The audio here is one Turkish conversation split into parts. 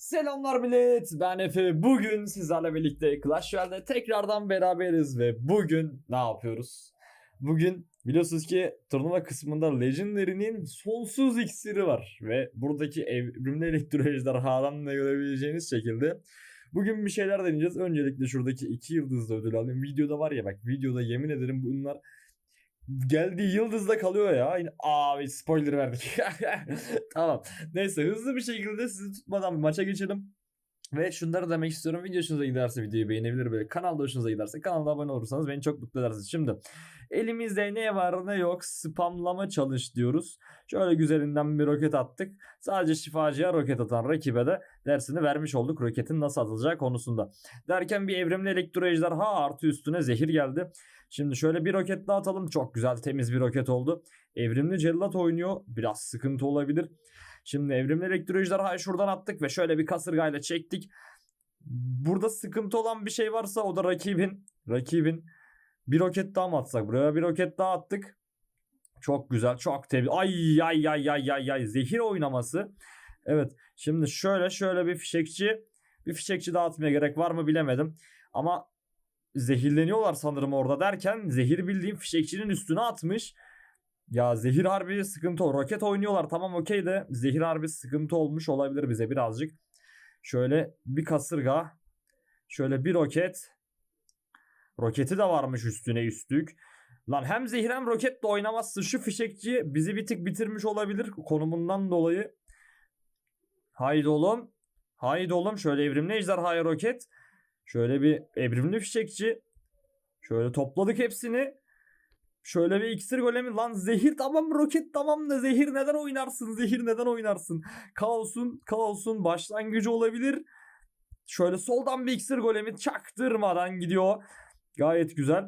Selamlar millet ben Efe bugün sizlerle birlikte Clash Royale'de tekrardan beraberiz ve bugün ne yapıyoruz? Bugün biliyorsunuz ki turnuva kısmında Legendary'nin sonsuz iksiri var ve buradaki evrimli elektro ejderhadan da görebileceğiniz şekilde Bugün bir şeyler deneyeceğiz. Öncelikle şuradaki iki yıldızlı ödül alayım. Videoda var ya bak videoda yemin ederim bunlar geldiği yıldızda kalıyor ya. Abi spoiler verdik. tamam. Neyse hızlı bir şekilde sizi tutmadan bir maça geçelim. Ve şunları demek istiyorum. Video hoşunuza giderse videoyu beğenebilir böyle. Kanalda hoşunuza giderse kanalda abone olursanız beni çok mutlu edersiniz. Şimdi elimizde ne var ne yok spamlama çalış diyoruz. Şöyle güzelinden bir roket attık. Sadece şifacıya roket atan rakibe de dersini vermiş olduk. Roketin nasıl atılacağı konusunda. Derken bir evrimli elektro ejderha artı üstüne zehir geldi. Şimdi şöyle bir roket daha atalım. Çok güzel temiz bir roket oldu. Evrimli cellat oynuyor. Biraz sıkıntı olabilir. Şimdi evrimli elektro ejderhayı şuradan attık ve şöyle bir kasırgayla çektik. Burada sıkıntı olan bir şey varsa o da rakibin rakibin bir roket daha mı atsak? Buraya bir roket daha attık. Çok güzel, çok temiz. Ay ay ay ay ay ay zehir oynaması. Evet. Şimdi şöyle şöyle bir fişekçi bir fişekçi dağıtmaya gerek var mı bilemedim. Ama zehirleniyorlar sanırım orada derken zehir bildiğim fişekçinin üstüne atmış. Ya zehir harbi sıkıntı o. Roket oynuyorlar tamam okey de zehir harbi sıkıntı olmuş olabilir bize birazcık. Şöyle bir kasırga. Şöyle bir roket. Roketi de varmış üstüne üstlük. Lan hem zehir hem roket de oynamazsın. Şu fişekçi bizi bir tık bitirmiş olabilir konumundan dolayı. Haydi oğlum. Haydi oğlum şöyle evrimli ejderhaya roket. Şöyle bir evrimli fişekçi. Şöyle topladık hepsini. Şöyle bir iksir golemi. Lan zehir tamam roket tamam da zehir neden oynarsın? Zehir neden oynarsın? Kaosun kaosun başlangıcı olabilir. Şöyle soldan bir iksir golemi çaktırmadan gidiyor. Gayet güzel.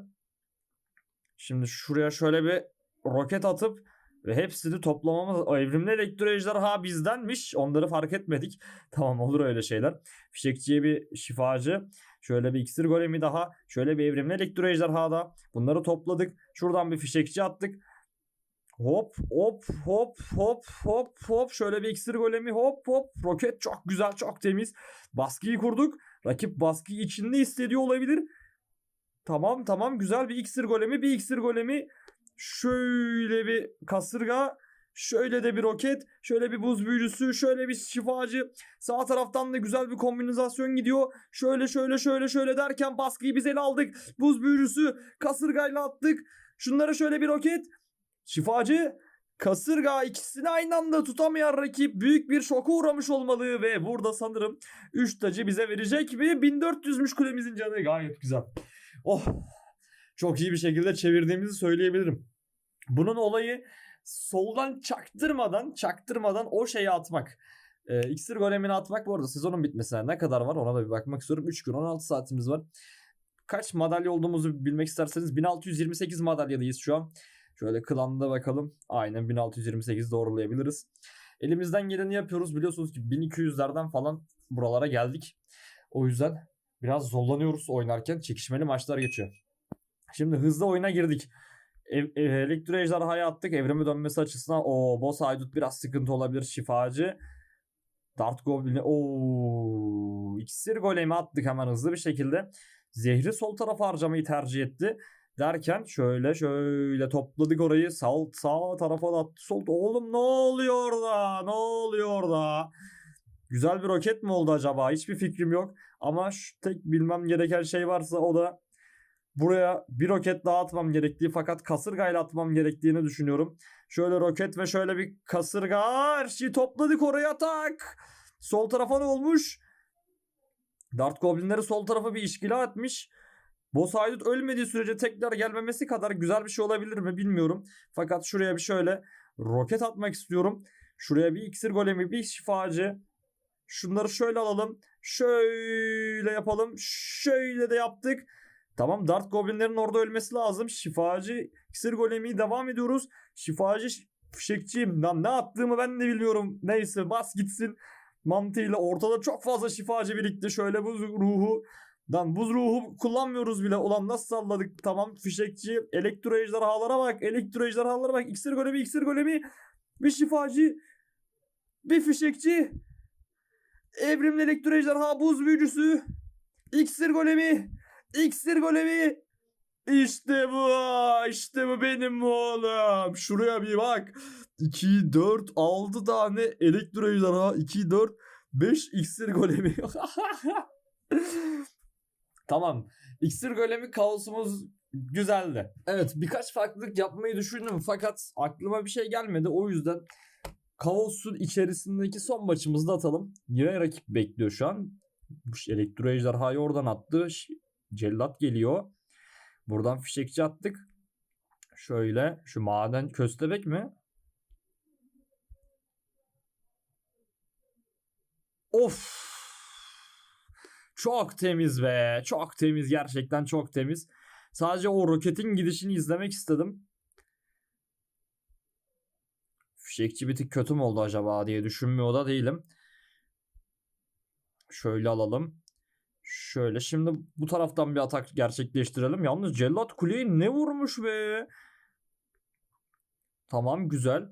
Şimdi şuraya şöyle bir roket atıp ve hepsini toplamamız evrimli elektro ejderha bizdenmiş onları fark etmedik tamam olur öyle şeyler fişekçiye bir şifacı Şöyle bir iksir golemi daha. Şöyle bir evrimli elektro ejderha da. Bunları topladık. Şuradan bir fişekçi attık. Hop hop hop hop hop hop. Şöyle bir iksir golemi hop hop. Roket çok güzel çok temiz. Baskıyı kurduk. Rakip baskıyı içinde hissediyor olabilir. Tamam tamam güzel bir iksir golemi bir iksir golemi. Şöyle bir kasırga. Şöyle de bir roket, şöyle bir buz büyücüsü, şöyle bir şifacı. Sağ taraftan da güzel bir kombinizasyon gidiyor. Şöyle şöyle şöyle şöyle derken baskıyı biz ele aldık. Buz büyücüsü kasırgayla attık. Şunlara şöyle bir roket. Şifacı kasırga ikisini aynı anda tutamayan rakip büyük bir şoka uğramış olmalı ve burada sanırım 3 tacı bize verecek ve 1400'müş kulemizin canı gayet güzel. Oh çok iyi bir şekilde çevirdiğimizi söyleyebilirim. Bunun olayı soldan çaktırmadan çaktırmadan o şeyi atmak. Ee, iksir golemini atmak bu arada sezonun bitmesine ne kadar var ona da bir bakmak istiyorum. 3 gün 16 saatimiz var. Kaç madalya olduğumuzu bilmek isterseniz 1628 madalyalıyız şu an. Şöyle klanda bakalım. Aynen 1628 doğrulayabiliriz. Elimizden geleni yapıyoruz. Biliyorsunuz ki 1200'lerden falan buralara geldik. O yüzden biraz zorlanıyoruz oynarken. Çekişmeli maçlar geçiyor. Şimdi hızlı oyuna girdik. Ev, ev, elektro ejderhaya attık. Evrimi dönmesi açısından o boss haydut biraz sıkıntı olabilir. Şifacı. Dart Goblin'i o iksir golemi attık hemen hızlı bir şekilde. Zehri sol tarafa harcamayı tercih etti. Derken şöyle şöyle topladık orayı. Sağ, sağ tarafa da attı. Sol. Oğlum ne oluyor da? Ne oluyor da? Güzel bir roket mi oldu acaba? Hiçbir fikrim yok. Ama şu tek bilmem gereken şey varsa o da buraya bir roket daha atmam gerektiği fakat kasırgayla atmam gerektiğini düşünüyorum. Şöyle roket ve şöyle bir kasırga. Her şeyi topladık oraya atak. Sol tarafa ne olmuş? Dart Goblinleri sol tarafa bir işgila etmiş. Boss Haydut ölmediği sürece tekrar gelmemesi kadar güzel bir şey olabilir mi bilmiyorum. Fakat şuraya bir şöyle roket atmak istiyorum. Şuraya bir iksir golemi bir şifacı. Şunları şöyle alalım. Şöyle yapalım. Şöyle de yaptık. Tamam Dart Goblinlerin orada ölmesi lazım. Şifacı iksir golemi devam ediyoruz. Şifacı fişekçiyim. Lan ne attığımı ben de bilmiyorum. Neyse bas gitsin mantığıyla ortada çok fazla şifacı birikti. Şöyle buz ruhu. Lan buz ruhu kullanmıyoruz bile. Ulan nasıl salladık? Tamam fişekçi. Elektro ejderhalara bak. Elektro ejderhalara bak. İksir golemi iksir golemi. Bir şifacı. Bir fişekçi. Evrimli elektro ejderha buz büyücüsü. İksir golemi. İksir golemi. İşte bu. işte bu benim oğlum. Şuraya bir bak. 2, 4, 6 tane elektro ejderha. 2, 4, 5 iksir golemi. tamam. İksir golemi kaosumuz güzeldi. Evet birkaç farklılık yapmayı düşündüm fakat aklıma bir şey gelmedi. O yüzden kaosun içerisindeki son maçımızı da atalım. Yine rakip bekliyor şu an. Elektro ejderhayı oradan attı. Cellat geliyor. Buradan fişekçi attık. Şöyle şu maden köstebek mi? Of. Çok temiz be. Çok temiz. Gerçekten çok temiz. Sadece o roketin gidişini izlemek istedim. Fişekçi bir tık kötü mü oldu acaba diye düşünmüyor da değilim. Şöyle alalım. Şöyle şimdi bu taraftan bir atak gerçekleştirelim. Yalnız Cellat kuleyi ne vurmuş be? Tamam güzel.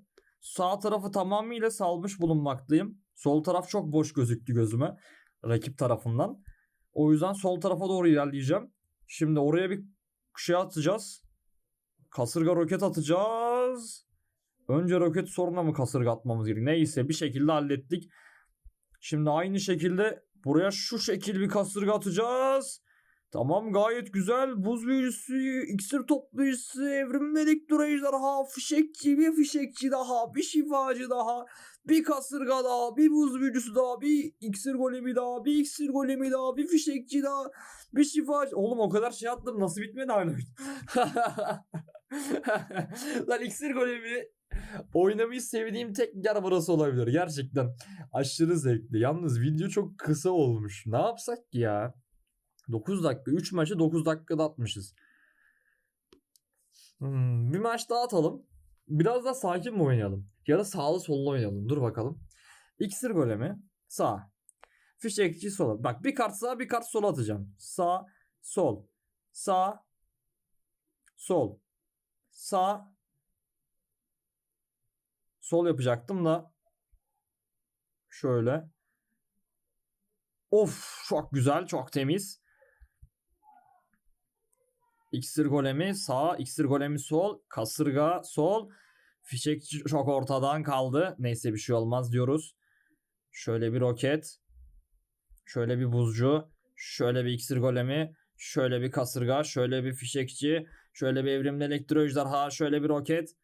Sağ tarafı tamamıyla salmış bulunmaktayım. Sol taraf çok boş gözüktü gözüme. Rakip tarafından. O yüzden sol tarafa doğru ilerleyeceğim. Şimdi oraya bir şey atacağız. Kasırga roket atacağız. Önce roket sonra mı kasırga atmamız gerekiyor? Neyse bir şekilde hallettik. Şimdi aynı şekilde buraya şu şekil bir kasırga atacağız. Tamam gayet güzel. Buz büyücüsü, iksir toplayıcısı, evrimli elektro ejderha, fişekçi, bir fişekçi daha, bir şifacı daha, bir kasırga daha, bir buz büyücüsü daha, bir iksir golemi daha, bir iksir golemi daha, bir fişekçi daha, bir şifacı. Oğlum o kadar şey attım nasıl bitmedi hala? Lan iksir golemi oynamayı sevdiğim tek yer burası olabilir. Gerçekten aşırı zevkli. Yalnız video çok kısa olmuş. Ne yapsak ki ya? 9 dakika. 3 maçı 9 dakikada atmışız. Hmm, bir maç daha atalım. Biraz da sakin mi oynayalım? Ya da sağlı sollu oynayalım. Dur bakalım. İksir golemi. Sağ. Fişekçi sola. Bak bir kart sağa bir kart sola atacağım. Sağ, sol. Sağ, sol. Sağ. Sol yapacaktım da. Şöyle. Of çok güzel çok temiz. İksir golemi sağ, iksir golemi sol, kasırga sol. Fişekçi çok ortadan kaldı. Neyse bir şey olmaz diyoruz. Şöyle bir roket. Şöyle bir buzcu. Şöyle bir iksir golemi. Şöyle bir kasırga. Şöyle bir fişekçi. Şöyle bir evrimli elektro ejderha. Şöyle bir roket.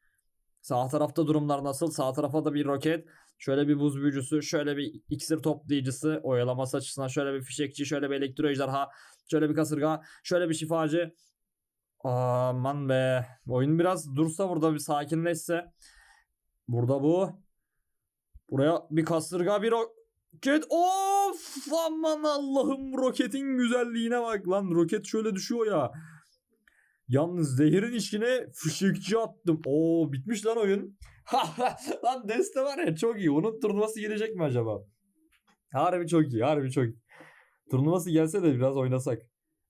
Sağ tarafta durumlar nasıl? Sağ tarafa da bir roket. Şöyle bir buz büyücüsü, şöyle bir iksir toplayıcısı, oyalaması açısından şöyle bir fişekçi, şöyle bir elektro ejderha, şöyle bir kasırga, şöyle bir şifacı. Aman be. Oyun biraz dursa burada bir sakinleşse. Burada bu. Buraya bir kasırga, bir roket. Of aman Allah'ım roketin güzelliğine bak lan. Roket şöyle düşüyor ya. Yalnız zehirin içine fişekçi attım. Oo bitmiş lan oyun. lan Deste var ya çok iyi. Onun turnuvası gelecek mi acaba? Harbi çok iyi. Harbi çok iyi. Turnuvası gelse de biraz oynasak.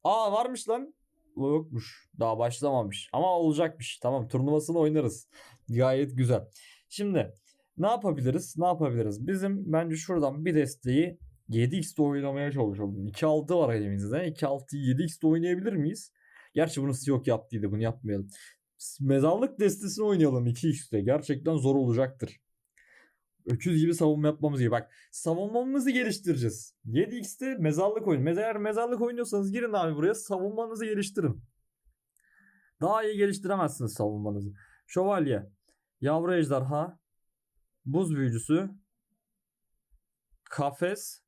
Aa varmış lan. Yokmuş. Daha başlamamış. Ama olacakmış. Tamam turnuvasını oynarız. Gayet güzel. Şimdi ne yapabiliriz? Ne yapabiliriz? Bizim bence şuradan bir desteği 7x'de oynamaya çalışalım. 2-6 var elimizde. 2-6'yı 7x'de oynayabilir miyiz? Gerçi bunu yok yaptıydı. Bunu yapmayalım. Mezarlık destesini oynayalım 2x'de. Gerçekten zor olacaktır. Öküz gibi savunma yapmamız iyi. Bak savunmamızı geliştireceğiz. 7x'te mezarlık oyun. Eğer mezarlık oynuyorsanız girin abi buraya savunmanızı geliştirin. Daha iyi geliştiremezsiniz savunmanızı. Şövalye. Yavru ejderha. Buz büyücüsü. Kafes.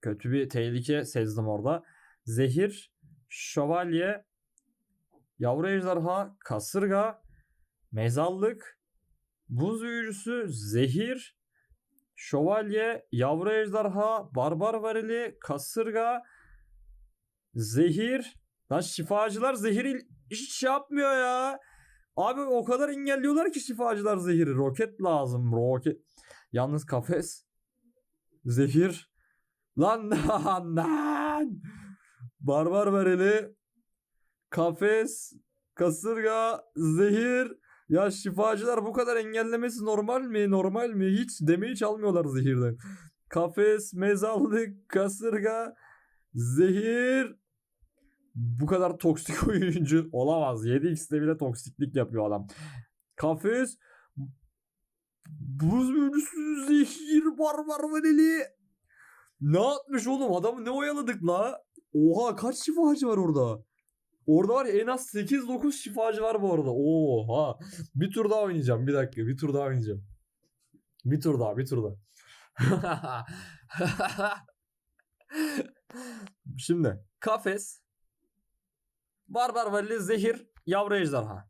Kötü bir tehlike sezdim orada. Zehir. Şövalye. Yavru ejderha. Kasırga. Mezallık. Buz büyücüsü. Zehir. Şövalye. Yavru ejderha. Barbar varili. Kasırga. Zehir. Lan şifacılar zehiri hiç yapmıyor ya. Abi o kadar engelliyorlar ki şifacılar zehiri. Roket lazım. Roket. Yalnız kafes. Zehir. Lan lan lan. Barbar vereli. Kafes. Kasırga. Zehir. Ya şifacılar bu kadar engellemesi normal mi? Normal mi? Hiç demeyi çalmıyorlar zehirden. kafes, mezarlık, kasırga, zehir. Bu kadar toksik oyuncu olamaz. 7x'te bile toksiklik yapıyor adam. Kafes, buz büyücüsü, zehir, barbar vanili. Ne yapmış oğlum? Adamı ne oyaladık la? Oha kaç şifacı var orada? Orada var ya en az 8-9 şifacı var bu arada. Oha. Bir tur daha oynayacağım. Bir dakika. Bir tur daha oynayacağım. Bir tur daha. Bir tur daha. Şimdi kafes Barbar Vali Zehir Yavru Ejderha.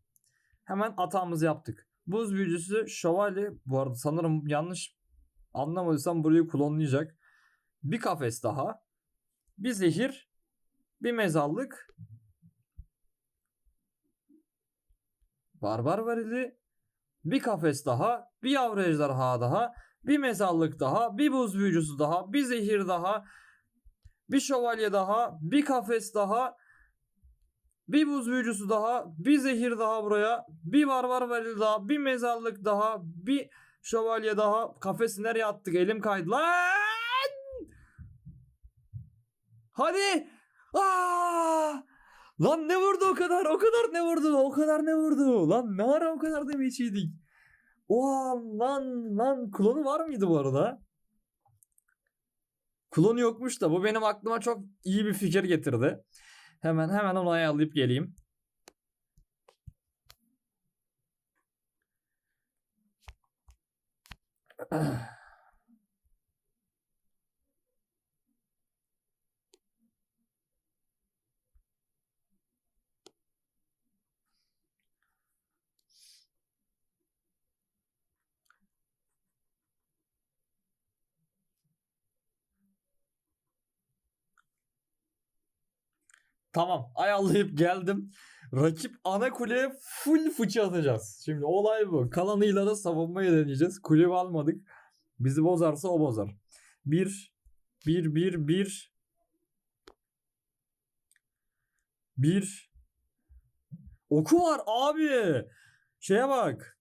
Hemen atağımızı yaptık. Buz büyücüsü şövalye. Bu arada sanırım yanlış anlamadıysam burayı klonlayacak. Bir kafes daha. Bir zehir. Bir mezarlık. Barbar varili. Bir kafes daha. Bir yavru ejderha daha. Bir mezarlık daha. Bir buz büyücüsü daha. Bir zehir daha. Bir şövalye daha. Bir kafes daha. Bir buz büyücüsü daha. Bir zehir daha buraya. Bir barbar varili daha. Bir mezarlık daha. Bir şövalye daha. Kafesi nereye attık? Elim kaydı. Lan! Hadi. Aa! Lan ne vurdu o kadar? O kadar ne vurdu? O kadar ne vurdu? Lan ne ara o kadar demeç yedik? Oha lan lan klonu var mıydı bu arada? Klonu yokmuş da bu benim aklıma çok iyi bir fikir getirdi. Hemen hemen onu ayarlayıp geleyim. Tamam ayarlayıp geldim. Rakip ana kuleye full fıçı atacağız. Şimdi olay bu. Kalanıyla da savunmayı deneyeceğiz. Kule almadık. Bizi bozarsa o bozar. Bir, bir, bir, bir. Bir. Oku var abi. Şeye bak.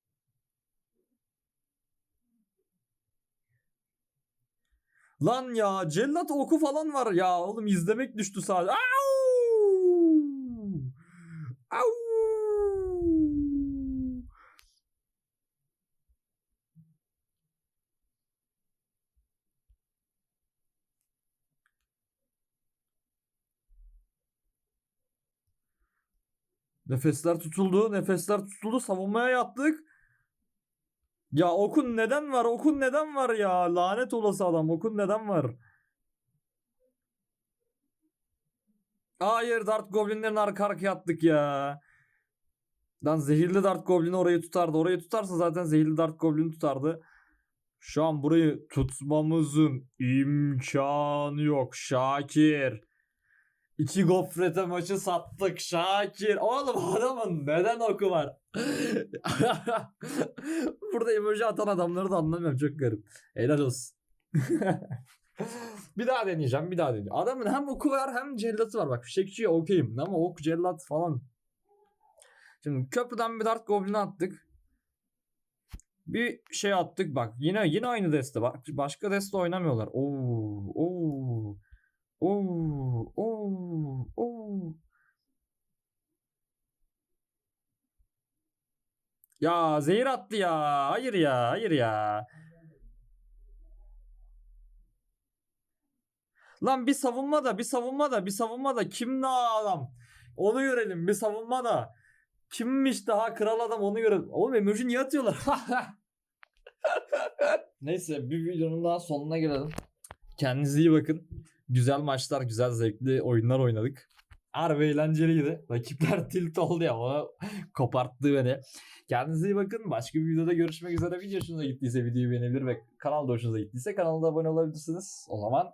Lan ya cellat oku falan var ya oğlum izlemek düştü sadece. Au! Au! Nefesler tutuldu, nefesler tutuldu. Savunmaya yattık. Ya okun neden var? Okun neden var ya? Lanet olası adam. Okun neden var? Hayır Dart Goblin'lerin arka arkaya attık ya. Lan zehirli Dart Goblin orayı tutardı. Orayı tutarsa zaten zehirli Dart Goblin tutardı. Şu an burayı tutmamızın imkanı yok. Şakir. İki gofrete maçı sattık Şakir. Oğlum adamın neden oku var? Burada emoji atan adamları da anlamıyorum. Çok garip. Helal olsun. bir daha deneyeceğim. Bir daha deneyeceğim. Adamın hem oku var hem cellatı var. Bak fişekçiye okeyim. Ama ok cellat falan. Şimdi köprüden bir dart goblin attık. Bir şey attık bak. Yine yine aynı deste. Bak başka deste oynamıyorlar. Oo, oo. Oo, oo, oo. Ya zehir attı ya. Hayır ya, hayır ya. Lan bir savunma da, bir savunma da, bir savunma da. Kim daha adam? Onu görelim. Bir savunma da. Kimmiş daha kral adam onu görelim. Oğlum emoji niye atıyorlar? Neyse bir videonun daha sonuna gelelim. Kendinize iyi bakın. Güzel maçlar, güzel zevkli oyunlar oynadık. Harbi eğlenceliydi. Rakipler tilt oldu ya. O koparttı beni. Kendinize iyi bakın. Başka bir videoda görüşmek üzere. Video hoşunuza gittiyse videoyu beğenebilir ve kanalda hoşunuza gittiyse kanalda abone olabilirsiniz. O zaman